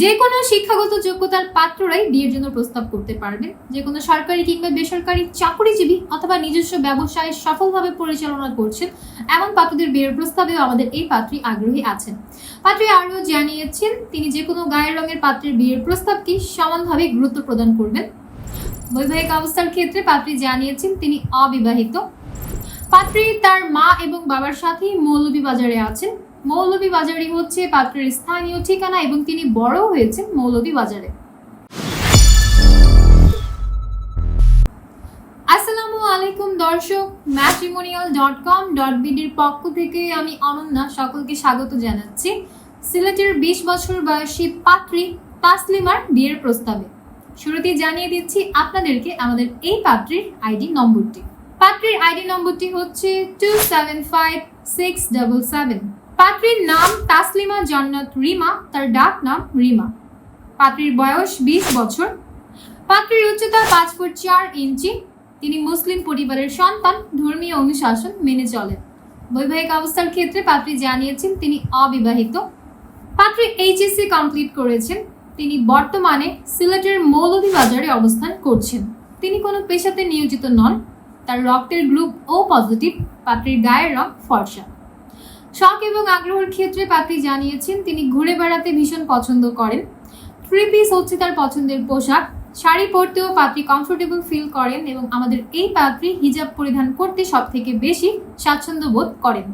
যে কোনো শিক্ষাগত যোগ্যতার পাত্ররাই বিয়ের জন্য প্রস্তাব করতে পারবেন যে কোনো সরকারি কিংবা বেসরকারি চাকরিজীবী অথবা নিজস্ব ব্যবসায় সফলভাবে পরিচালনা করছেন, এমন পাত্রদের বিয়ের প্রস্তাবেও আমাদের এই পাত্রী আগ্রহী আছেন। পাত্রী আরও জানিয়েছেন, তিনি যে কোনো গায়ের রঙের পাত্রের বিয়ের প্রস্তাবকে সমানভাবে গুরুত্ব প্রদান করবেন। বৈবাহিক অবস্থার ক্ষেত্রে পাত্রী জানিয়েছেন, তিনি অবিবাহিত। পাত্রী তার মা এবং বাবার সাথেই মৌলভীবাজারে আছেন। মৌলভীবাজারই হচ্ছে পাত্রের স্থানীয় ঠিকানা এবং তিনি বড় হয়েছেন মৌলভীবাজারে আসসালামু আলাইকুম দর্শক ম্যাট্রিমোনিয়াল ডট কম ডট বিডির পক্ষ থেকে আমি অনন্যা সকলকে স্বাগত জানাচ্ছি। সিলেটের বিশ বছর বয়সী পাত্রী তাসলিমার বিয়ের প্রস্তাবে। শুরুতেই জানিয়ে দিচ্ছি আপনাদেরকে আমাদের এই পাত্রীর আইডি নম্বরটি। পাত্রীর আইডি নম্বরটি হচ্ছে two seven five six double seven পাত্রীর নাম তাসলিমা, জান্নাত রিমা, তার ডাক নাম রিমা। পাত্রীর বয়স বিশ বছর। পাত্রীর উচ্চতা পাঁচ ফুট চার ইঞ্চি। তিনি মুসলিম পরিবারের সন্তান, ধর্মীয় অনুশাসন মেনে চলেন। বৈবাহিক অবস্থার ক্ষেত্রে পাত্রী জানিয়েছেন, তিনি অবিবাহিত। পাত্রী এইচএসসি কমপ্লিট করেছেন। তিনি বর্তমানে সিলেটের মৌলভীবাজারে অবস্থান করছেন। তিনি কোনো পেশাতে নিয়োজিত নন। তার রক্তের গ্রুপ ও পজিটিভ। পাত্রীর গায়ের রং ফর্সা। শখ এবং আগ্রহের ক্ষেত্রে পাত্রী জানিয়েছেন, তিনি ঘুরে বেড়াতে ভীষণ পছন্দ করেন। থ্রি পিস হচ্ছে তার পছন্দের পোশাক। শাড়ি পরতেও পাত্রী কমফোর্টেবল ফিল করেন এবং আমাদের এই পাত্রী হিজাব পরিধান করতে সব থেকে বেশি স্বাচ্ছন্দ্য বোধ করেন।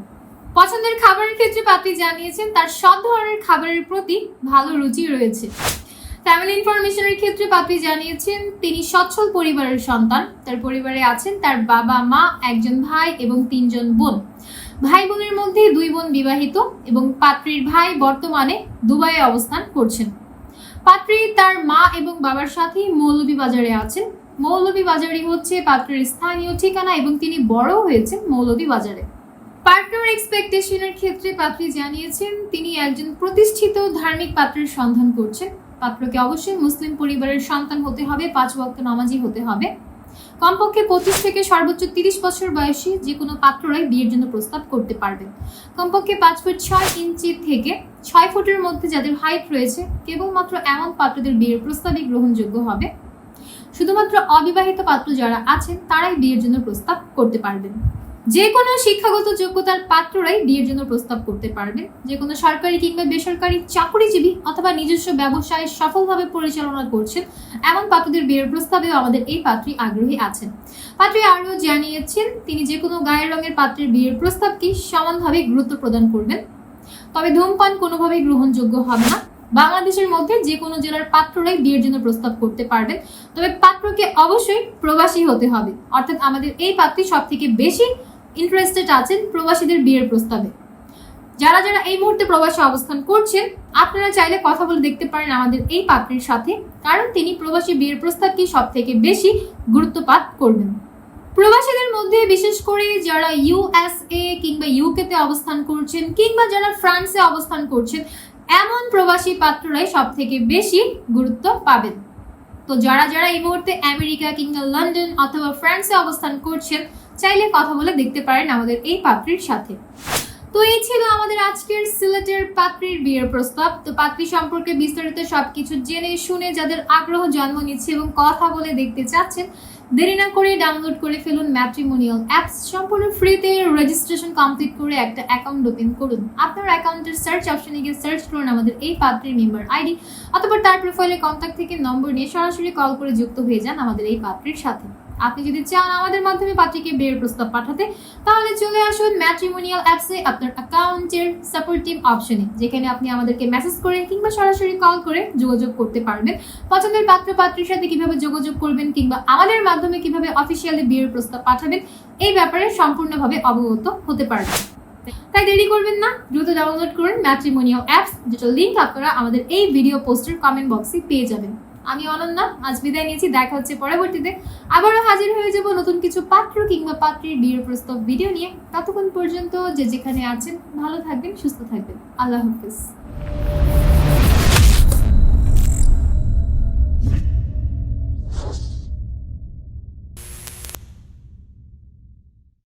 পছন্দের খাবারের ক্ষেত্রে পাত্রী জানিয়েছেন, তার সব ধরনের খাবারের প্রতি ভালো রুচি রয়েছে। ফ্যামিলি ইনফরমেশনের ক্ষেত্রে পাত্রী জানিয়েছেন, তিনি সচ্ছল পরিবারের সন্তান। তার পরিবারে আছেন তার বাবা মা একজন ভাই এবং তিনজন বোন। ভাই বোনের মধ্যে দুই বোন বিবাহিত এবং পাত্রীর ভাই বর্তমানে দুবাইয়ে অবস্থান করছেন। পাত্রী তার মা এবং বাবার সাথেই মৌলভীবাজারে আছেন। মৌলভীবাজারই হচ্ছে পাত্রের স্থানীয় ঠিকানা এবং তিনি বড় হয়েছেন মৌলভীবাজারে। পার্টনার এক্সপেকটেশনের ক্ষেত্রে পাত্রী জানিয়েছেন, তিনি একজন প্রতিষ্ঠিত ধার্মিক পাত্রের সন্ধান করছেন। পাত্রকে অবশ্যই মুসলিম পরিবারের সন্তান হতে হবে, পাঁচ বক্ত নামাজি হতে হবে। কমপক্ষে পঁচিশ থেকে সর্বোচ্চ তিরিশ বছর বয়সী যে কোনো পাত্ররাই বিয়ের জন্য প্রস্তাব করতে পারবেন। কমপক্ষে পাঁচ ফুট ছয় ইঞ্চি থেকে ছয় ফুটের মধ্যে যাদের হাইট রয়েছে, কেবলমাত্র এমন পাত্রদের বিয়ের প্রস্তাবই গ্রহণযোগ্য হবে। শুধুমাত্র অবিবাহিত পাত্র যারা আছেন, তারাই বিয়ের জন্য প্রস্তাব করতে পারবেন। যে কোনো শিক্ষাগত যোগ্যতার পাত্ররাই বিয়ের জন্য প্রস্তাব করতে পারবেন যে কোনো সরকারি কিংবা বেসরকারি চাকরিজীবী অথবা নিজস্ব ব্যবসায় সফলভাবে পরিচালনা করছেন, এমন পাত্রদের বিয়ের প্রস্তাবেও আমাদের এই পাত্রী আগ্রহী আছেন। পাত্রী আরও জানিয়েছেন, তিনি যে কোনো গায়ের রঙের পাত্রের বিয়ের প্রস্তাবকে সমানভাবে গুরুত্ব প্রদান করবেন। তবে ধূমপান কোনোভাবেই গ্রহণযোগ্য হবে না। বাংলাদেশের মধ্যে যে কোনো জেলার পাত্ররাই বিয়ের জন্য প্রস্তাব করতে পারবেন। তবে পাত্রকে অবশ্যই প্রবাসী হতে হবে। অর্থাৎ আমাদের এই পাত্রী সব থেকে বেশি ইন্টারেস্টেড আছেন প্রবাসীদের বিয়ের প্রস্তাবে। যারা যারা এই মুহূর্তে প্রবাসে অবস্থান করছেন, আপনারা চাইলে কথা বলে দেখতে পারেন আমাদের এই পাত্রের সাথে, কারণ তিনি প্রবাসী বিয়ের প্রস্তাবকে সব থেকে বেশি গুরুত্বপাত করবেন। প্রবাসীদের মধ্যে বিশেষ করে যারা ইউএসএ কিংবা ইউকেতে অবস্থান করছেন কিংবা যারা ফ্রান্সে অবস্থান করছেন, এমন প্রবাসী পাত্ররাই সব থেকে বেশি গুরুত্ব পাবেন। তো যারা যারা এই মুহূর্তে আমেরিকা কিংবা লন্ডন অথবা ফ্রান্সে অবস্থান করছেন চাইলে কথা বলে দেখতে পারেন আমাদের এই পাত্রীর সাথে। তো এই ছিল আমাদের আজকের সিলেটের পাত্রীর বিয়ের প্রস্তাব। তো পাত্রী সম্পর্কে বিস্তারিত সবকিছু জেনে শুনে যাদের আগ্রহ জন্ম নিচ্ছে এবং কথা বলে দেখতে চাচ্ছেন, দেরি না করে ডাউনলোড করে ফেলুন ম্যাট্রিমোনিয়াল অ্যাপস সম্পূর্ণ ফ্রিতে রেজিস্ট্রেশন কমপ্লিট করে একটা অ্যাকাউন্ট ওপেন করুন। আপনার অ্যাকাউন্টের সার্চ অপশনে গিয়ে সার্চ করুন আমাদের এই পাত্রীর মেম্বার আইডি অথবা তার প্রোফাইলে কন্ট্যাক্ট থেকে নম্বর নিয়ে সরাসরি কল করে যুক্ত হয়ে যান আমাদের এই পাত্রীর সাথে। আপনি যদি চান আমাদের মাধ্যমে পাত্রীকে বিয়ের প্রস্তাব পাঠাতে, তাহলে চলে আসুন ম্যাট্রিমোনিয়াল অ্যাপসে আপনার অ্যাকাউন্টের সাপোর্ট টিম অপশনে যেখানে আপনি আমাদেরকে মেসেজ করে কিংবা সরাসরি কল করে যোগাযোগ করতে পারবেন। পছন্দের পাত্র, পাত্রীর সাথে কীভাবে যোগাযোগ করবেন কিংবা আমাদের মাধ্যমে কীভাবে অফিসিয়ালি বিয়ের প্রস্তাব পাঠাবেন, এই ব্যাপারে সম্পূর্ণভাবে অবগত হতে পারবেন। তাই দেরি করবেন না, দ্রুত ডাউনলোড করুন ম্যাট্রিমোনিয়াল অ্যাপস যেটা লিঙ্ক আপনারা আমাদের এই ভিডিও পোস্টের কমেন্ট বক্সে পেয়ে যাবেন। আমি অনন্যা, আজ বিদায় নিয়েছি, দেখা হচ্ছে পরবর্তীতে। আবারও হাজির হয়ে যাব নতুন কিছু পাত্র কিংবা পাত্রীর বিয়ের প্রস্তাব ভিডিও নিয়ে। ততক্ষণ পর্যন্ত যে যেখানে আছেন, ভালো থাকবেন, সুস্থ থাকবেন। আল্লাহ হাফিজ।